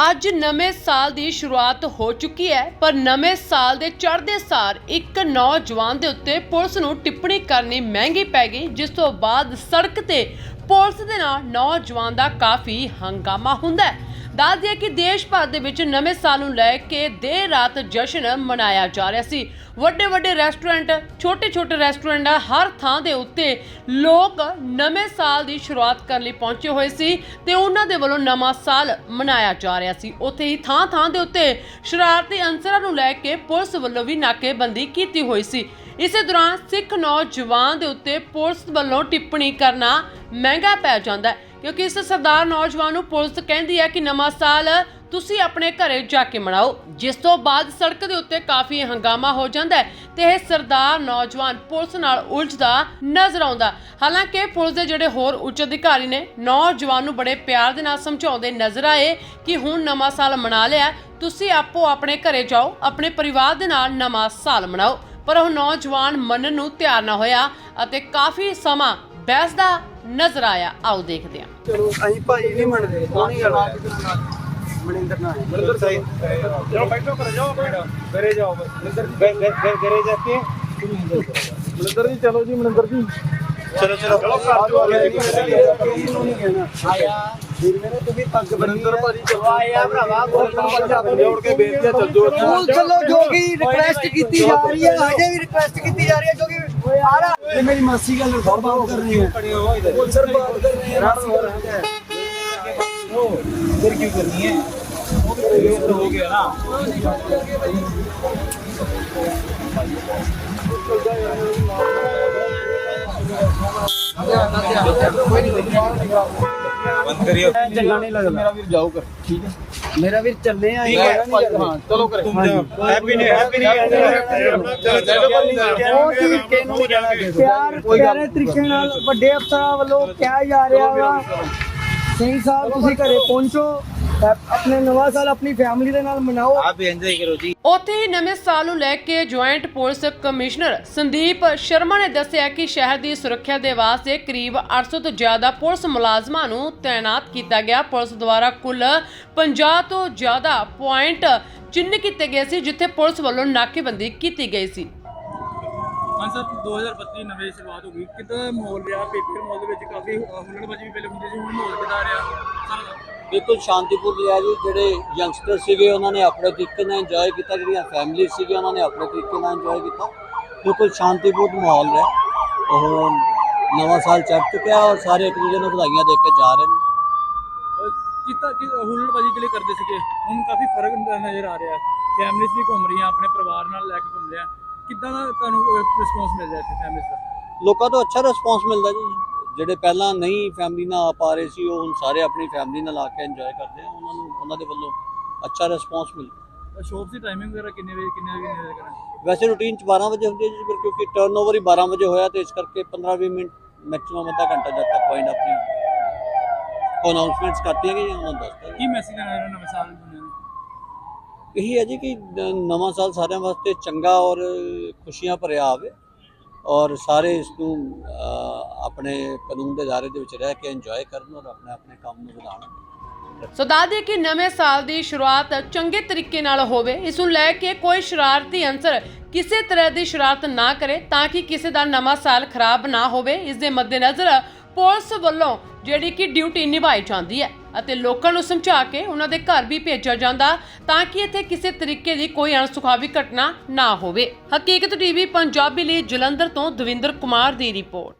ਅੱਜ ਨਵੇਂ ਸਾਲ ਦੀ ਸ਼ੁਰੂਆਤ ਹੋ ਚੁੱਕੀ ਹੈ, ਪਰ ਨਵੇਂ ਸਾਲ ਦੇ ਚੜ੍ਹਦੇ ਸਾਰ ਇੱਕ ਨੌਜਵਾਨ ਦੇ ਉੱਤੇ ਪੁਲਿਸ ਨੂੰ ਟਿੱਪਣੀ ਕਰਨੀ ਮਹਿੰਗੀ ਪੈ ਗਈ, ਜਿਸ ਤੋਂ ਬਾਅਦ ਸੜਕ ਤੇ ਪੁਲਿਸ ਦੇ ਨਾਲ ਨੌਜਵਾਨ ਦਾ ਕਾਫੀ ਹੰਗਾਮਾ ਹੁੰਦਾ ਹੈ। ਦੱਸ ਦਈਏ ਕਿ ਦੇਸ਼ ਭਰ ਦੇ ਵਿੱਚ ਨਵੇਂ ਸਾਲ ਨੂੰ ਲੈ ਕੇ ਦੇਰ ਰਾਤ ਜਸ਼ਨ ਮਨਾਇਆ ਜਾ ਰਿਹਾ ਸੀ। ਵੱਡੇ ਵੱਡੇ ਰੈਸਟੋਰੈਂਟ, ਛੋਟੇ ਛੋਟੇ ਰੈਸਟੋਰੈਂਟ ਹਰ ਥਾਂ ਦੇ ਉੱਤੇ ਲੋਕ ਨਵੇਂ ਸਾਲ ਦੀ ਸ਼ੁਰੂਆਤ ਕਰਨ ਲਈ ਪਹੁੰਚੇ ਹੋਏ ਸੀ ਤੇ ਉਹਨਾਂ ਦੇ ਵੱਲੋਂ ਨਵਾਂ ਸਾਲ ਮਨਾਇਆ ਜਾ ਰਿਹਾ ਸੀ। ਉੱਥੇ ਹੀ ਥਾਂ ਥਾਂ ਦੇ ਉੱਤੇ ਸ਼ਰਾਰਤੀ ਅਨਸਰਾਂ ਨੂੰ ਲੈ ਕੇ ਪੁਲਿਸ ਵੱਲੋਂ ਵੀ ਨਾਕੇਬੰਦੀ ਕੀਤੀ ਹੋਈ ਸੀ। ਇਸੇ ਦੌਰਾਨ ਸਿੱਖ ਨੌਜਵਾਨ ਦੇ ਉੱਤੇ ਪੁਲਿਸ ਵੱਲੋਂ ਟਿੱਪਣੀ ਕਰਨਾ ਮਹਿੰਗਾ ਪੈ ਜਾਂਦਾ ਹੈ, ਕਿਉਂਕਿ ਇਸ ਸਰਦਾਰ ਨੌਜਵਾਨ ਨੂੰ ਪੁਲਿਸ ਕਹਿੰਦੀ ਹੈ ਕਿ ਨਵਾਂ ਸਾਲ ਤੁਸੀਂ ਆਪਣੇ ਘਰੇ ਜਾ ਕੇ ਮਨਾਓ। ਜਿਸ ਤੋਂ ਬਾਅਦ ਸੜਕ ਦੇ ਉੱਤੇ ਕਾਫੀ ਹੰਗਾਮਾ ਹੋ ਜਾਂਦਾ ਹੈ ਤੇ ਇਹ ਸਰਦਾਰ ਨੌਜਵਾਨ ਪੁਲਿਸ ਨਾਲ ਉਲਝਦਾ ਨਜ਼ਰ ਆਉਂਦਾ। ਹਾਲਾਂਕਿ ਪੁਲਿਸ ਦੇ ਜਿਹੜੇ ਹੋਰ ਉੱਚ ਅਧਿਕਾਰੀ ਨੇ, ਨੌਜਵਾਨ ਨੂੰ ਬੜੇ ਪਿਆਰ ਦੇ ਨਾਲ ਸਮਝਾਉਂਦੇ ਨਜ਼ਰ ਆਏ ਕਿ ਹੁਣ ਨਵਾਂ ਸਾਲ ਮਨਾ ਲਿਆ ਤੁਸੀਂ ਆਪੋ ਆਪਣੇ ਘਰੇ ਜਾਓ, ਆਪਣੇ ਪਰਿਵਾਰ ਦੇ ਨਾਲ ਨਵਾਂ ਸਾਲ ਮਨਾਓ। ਪਰ ਉਹ ਨੌਜਵਾਨ ਮੰਨਣ ਨੂੰ ਤਿਆਰ ਨਾ ਹੋਇਆ ਅਤੇ ਕਾਫੀ ਸਮਾਂ ਬਹਿਸਦਾ ਨਜ਼ਰ ਆਇਆ। ਆਓ ਦੇਖਦੇ ਹਾਂ। ਚਲੋ, ਅਸੀਂ ਭਾਈ ਨਹੀਂ ਮੰਨਦੇ, ਸੋਹਣੀ ਗੱਲ ਮਨਿੰਦਰ ਨਾ ਹੈ ਮਨਿੰਦਰ ਸਾਹਿਬ। ਜਾਓ ਬੈਠੋ ਕਰ ਜਾਓ ਘਰੇ ਜਾਓ ਮਨਿੰਦਰ ਘਰੇ ਜਾ ਕੇ। ਮਨਿੰਦਰ ਜੀ ਚਲੋ ਜੀ ਮਨਿੰਦਰ ਜੀ। ਚਲੋ ਚਲੋ। ਆਇਆ। ਵੀਰ ਮੇਰੇ ਤੁਸੀਂ ਪੱਗ ਬਨਿੰਦਰ ਭਾਜੀ ਚਲੋ। ਆਇਆ ਭਰਾਵਾ ਗੋਲਡਨ ਜੋੜ ਕੇ ਬੇਨਤੀ ਚੱਲ। ਜੋ ਚਲੋ ਜੋਗੀ ਰਿਕੁਐਸਟ ਕੀਤੀ ਜਾ ਰਹੀ ਹੈ ਹਜੇ ਵੀ ਰਿਕੁਐਸਟ ਕੀਤੀ ਜਾ ਰਹੀ ਹੈ ਜੋਗੀ ਆ ਰਹਾ ਮੇਰੀ ਮਾਸੀ ਗੱਲ ਬਹੁਤ ਬਾਤ ਕਰ ਰਹੀ ਹੈ। ਸਰ ਬਾਤ ਕਰ ਰਹੀ ਹੈ। फिर क्यों करनी है वो तो हो गया ना बंद करिए ਚੰਗਾ ਨਹੀਂ ਲੱਗਦਾ ਮੇਰਾ ਵੀਰ ਜਾਓ ਕਰ ਠੀਕ ਹੈ ਮੇਰਾ ਵੀਰ ਚੱਲੇ ਆ ਹਾਂ ਚਲੋ ਕਰ तुम जाओ हैप्पी न्यू हैप्पी न्यू चलो चलो ਉਹ ਕੀ ਕਿਹਨੂੰ ਨਹੀਂ ਕਹਿਣਾ ਪਿਆਰ ਪਿਆਰੇ ਤਰੀਕੇ ਨਾਲ ਵੱਡੇ ਅਫਸਰਾਂ ਵੱਲੋਂ ਕਿਹਾ ਜਾ ਰਿਹਾ ਵਾ ਸਿੰਘ ਸਾਹਿਬ ਤੁਸੀਂ ਘਰੇ ਪਹੁੰਚੋ। ਆਪਣੇ ਨਵਾਂ ਸਾਲ ਆਪਣੀ ਫੈਮਿਲੀ ਦੇ ਨਾਲ ਮਨਾਓ। ਆਪ ਇੰਜੋਏ ਕਰੋ ਜੀ। ਉੱਥੇ ਨਵੇਂ ਸਾਲ ਨੂੰ ਲੈ ਕੇ joint police commissioner Sandeep Sharma ਨੇ ਦੱਸਿਆ ਕਿ ਸ਼ਹਿਰ ਦੀ ਸੁਰੱਖਿਆ ਦੇ ਵਾਸਤੇ ਕਰੀਬ 800 ਤੋਂ ਜ਼ਿਆਦਾ ਪੁਲਿਸ ਮੁਲਾਜ਼ਮਾਂ ਨੂੰ ਤਾਇਨਾਤ ਕੀਤਾ ਗਿਆ। ਪੁਲਿਸ ਦੁਆਰਾ ਕੁੱਲ 50 ਤੋਂ ਜ਼ਿਆਦਾ ਪੁਆਇੰਟ ਚਿੰਨ੍ਹ ਕੀਤੇ ਗਏ ਸੀ ਜਿੱਥੇ ਪੁਲਿਸ ਵੱਲੋਂ ਨਾਕੇਬੰਦੀ ਕੀਤੀ ਗਈ ਸੀ। ਹਾਂ ਸਰ 2025 ਨਵੇਂ ਸ਼ੁਰੂਆਤ ਹੋ ਗਈ। ਕਿੱਦਾਂ ਦਾ ਮਾਹੌਲ ਰਿਹਾ? ਪੇਪਰ ਮਾਹੌਲ ਦੇ ਵਿੱਚ ਕਾਫੀ ਹੁਲੜਬਾਜ਼ੀ ਵੀ ਪਹਿਲੇ ਹੁੰਦੀ ਸੀ ਹੁਣ ਮਾਹੌਲ ਕਿੱਦਾਂ ਰਿਹਾ? ਸਰ ਬਿਲਕੁਲ ਸ਼ਾਂਤੀਪੂਰ ਰਿਹਾ ਜੀ। ਜਿਹੜੇ ਯੰਗਸਟਰ ਸੀਗੇ ਉਹਨਾਂ ਨੇ ਆਪਣੇ ਤਰੀਕੇ ਨਾਲ ਇੰਜੋਏ ਕੀਤਾ। ਜਿਹੜੀਆਂ ਫੈਮਿਲੀ ਸੀਗੀਆਂ ਉਹਨਾਂ ਨੇ ਆਪਣੇ ਤਰੀਕੇ ਨਾਲ ਇੰਜੋਏ ਕੀਤਾ। ਬਿਲਕੁਲ ਸ਼ਾਂਤੀਪੂਰ ਮਾਹੌਲ ਰਿਹਾ। ਉਹ ਨਵਾਂ ਸਾਲ ਚੜ ਚੁੱਕਿਆ ਔਰ ਸਾਰੇ ਇੱਕ ਦੂਜੇ ਨੂੰ ਵਧਾਈਆਂ ਦੇ ਕੇ ਜਾ ਰਹੇ ਨੇ। ਕਿੱਦਾਂ ਕਿ ਹੁਲੜਬਾਜ਼ੀ ਜਿਹੜੇ ਕਰਦੇ ਸੀਗੇ? ਹੁਣ ਕਾਫੀ ਫ਼ਰਕ ਨਜ਼ਰ ਆ ਰਿਹਾ ਫੈਮਿਲੀਜ਼ ਵੀ ਘੁੰਮ ਰਹੀਆਂ ਆਪਣੇ ਪਰਿਵਾਰ ਨਾਲ ਲੈ ਕੇ ਘੁੰਮ ਰਿਹਾ। ਕਿੱਦਾਂ ਦਾ ਤੁਹਾਨੂੰ ਰਿਸਪੌਂਸ ਮਿਲ ਰਿਹਾ ਇੱਥੇ ਫੈਮਿਲੀਜ਼ ਦਾ? ਲੋਕਾਂ ਤੋਂ ਅੱਛਾ ਰਿਸਪੌਂਸ ਮਿਲਦਾ ਜੀ। ਜਿਹੜੇ ਪਹਿਲਾਂ ਨਹੀਂ ਫੈਮਿਲੀ ਨਾਲ ਆ ਪਾ ਰਹੇ ਸੀ ਉਹ ਹੁਣ ਸਾਰੇ ਆਪਣੀ ਫੈਮਿਲੀ ਨਾਲ ਆ ਕੇ ਇੰਜੋਏ ਕਰਦੇ ਆ। ਉਹਨਾਂ ਨੂੰ ਉਹਨਾਂ ਦੇ ਵੱਲੋਂ ਅੱਛਾ ਰਿਸਪੌਂਸ ਮਿਲਦਾ ਸ਼ੋਪ ਦੀ ਟਾਈਮਿੰਗ ਵਗੈਰਾ ਕਿੰਨੇ ਵਜੇ ਕਿੰਨੇ ਵਜੇ ਕਿੰਨੇ ਵਜੇ ਕਰਾਂ ਵੈਸੇ ਰੂਟੀਨ ਚ 12 ਵਜੇ ਹੁੰਦੀ ਹੈ ਜੀ ਪਰ ਕਿਉਂਕਿ ਟਰਨਓਵਰ ਹੀ 12 ਵਜੇ ਹੋਇਆ ਤੇ ਇਸ ਕਰਕੇ 15-20 ਮਿੰਟ ਮੈਕਸਿਮਮ ਅੱਧਾ ਘੰਟਾ ਜਦ ਤੱਕ ਪੁਆਇੰਟ ਆਪਣੀ ਅਨਾਉਂਸਮੈਂਟਸ ਕਰਤੀਆਂ ਗਈਆਂ ਉਹਨਾਂ ਦੱਸਦਾ ਕੀ ਮੈਸੇਜ ਦੇਣਾ ਨਵੇਂ ਸਾਲ ਇਹੀ ਹੈ ਜੀ ਕਿ ਨਵਾਂ ਸਾਲ ਸਾਰਿਆਂ ਵਾਸਤੇ ਚੰਗਾ ਔਰ ਖੁਸ਼ੀਆਂ ਭਰਿਆ ਆਵੇ ਔਰ ਸਾਰੇ ਇਸ ਨੂੰ ਆਪਣੇ ਕਾਨੂੰਨ ਦੇ ਦਾਇਰੇ ਦੇ ਵਿੱਚ ਰਹਿ ਕੇ ਇੰਜੋਏ ਕਰਨ ਔਰ ਆਪਣੇ ਆਪਣੇ ਕੰਮ ਨੂੰ ਵਧਾਉਣ। ਸੋ ਦੱਸ ਕਿ ਨਵੇਂ ਸਾਲ ਦੀ ਸ਼ੁਰੂਆਤ ਚੰਗੇ ਤਰੀਕੇ ਨਾਲ ਹੋਵੇ, ਇਸ ਨੂੰ ਲੈ ਕੇ ਕੋਈ ਸ਼ਰਾਰਤੀ ਅੰਸਰ ਕਿਸੇ ਤਰ੍ਹਾਂ ਦੀ ਸ਼ਰਾਰਤ ਨਾ ਕਰੇ ਤਾਂ ਕਿ ਕਿਸੇ ਦਾ ਨਵਾਂ ਸਾਲ ਖਰਾਬ ਨਾ ਹੋਵੇ। ਇਸ ਦੇ ਮੱਦੇਨਜ਼ਰ ਪੁਲਿਸ ਵੱਲੋਂ ਜਿਹੜੀ ਕਿ ਡਿਊਟੀ ਨਿਭਾਈ ਜਾਂਦੀ ਹੈ। ਅਤੇ ਲੋਕਾਂ ਨੂੰ ਸਮਝਾ ਕੇ ਉਹਨਾਂ ਦੇ ਘਰ ਵੀ ਭੇਜਿਆ ਜਾਂਦਾ ਤਾਂ ਕਿ ਇੱਥੇ ਕਿਸੇ ਤਰੀਕੇ ਦੀ ਕੋਈ ਅਣਸੁਖਾਵੀ ਘਟਨਾ ਨਾ ਹੋਵੇ। ਹਕੀਕਤ ਟੀਵੀ, ਪੰਜਾਬੀ ਲਈ ਜਲੰਧਰ ਤੋਂ ਦਵਿੰਦਰ ਕੁਮਾਰ ਦੀ ਰਿਪੋਰਟ।